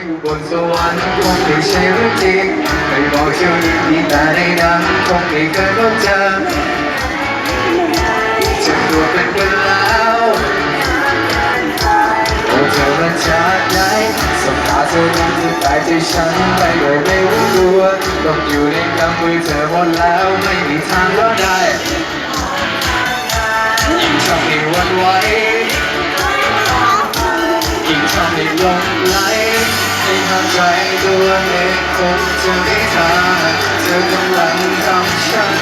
อยู่บนสวรรค์คงไม่ใช่เรื่องจริงไม่บอกเที่ยวนี้มีแต่ในหนังคงไม่เคยพบเจอจ็บตัวเป็นเวลแล้วโอ้เธอมันจากไหนสบตาเธอนั้นจะตายใจฉันไปโดยไม่รู้ตัวต้องอยู่ในกำมือเธอหมดแล้วไม่มีทางรอดได้ ทำให้ลงไหลในทางใจตัวเองคงจะไม่ทางเธอกำลังทำฉัน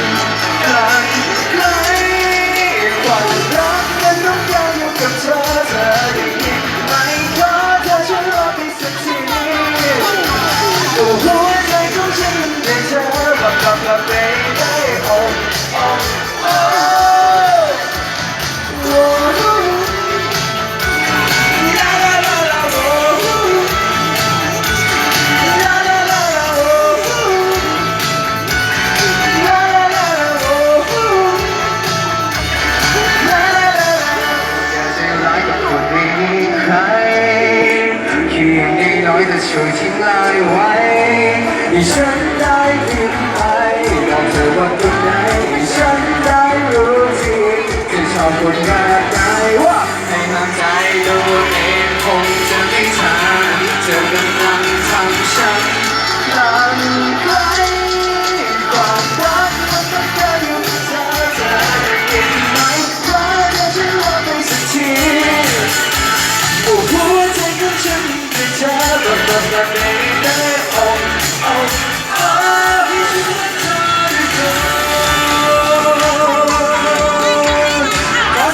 คลานไกลความรักมันต้องการอยู่กับเธอเธอได้ยินไหมขอเธอช่วยรอไปสักทีโอ้หัวใจของฉันมันได้เธอบับบับบับ baby oh oh oh ยงได้น้อยแต่ช่วยทิ้งลายไว้ให้ฉันได้ยิ้มไปบอ ธอน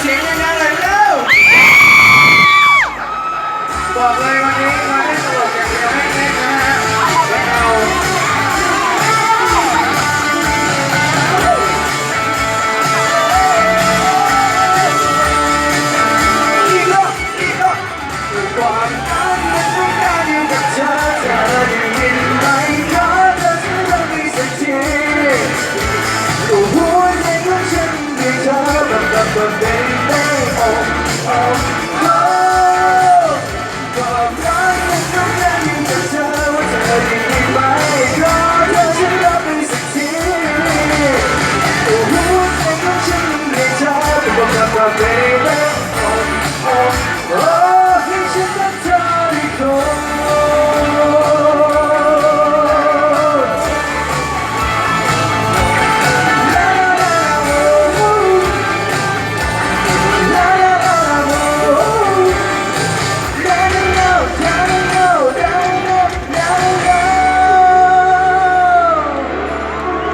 เสียงดังๆหน่อยร็วบอกเลยวันนี้มาได้ตลกอย่างเดียวไม่เล่นนะฮะไม่เอาอีกรอบอีกรอบความ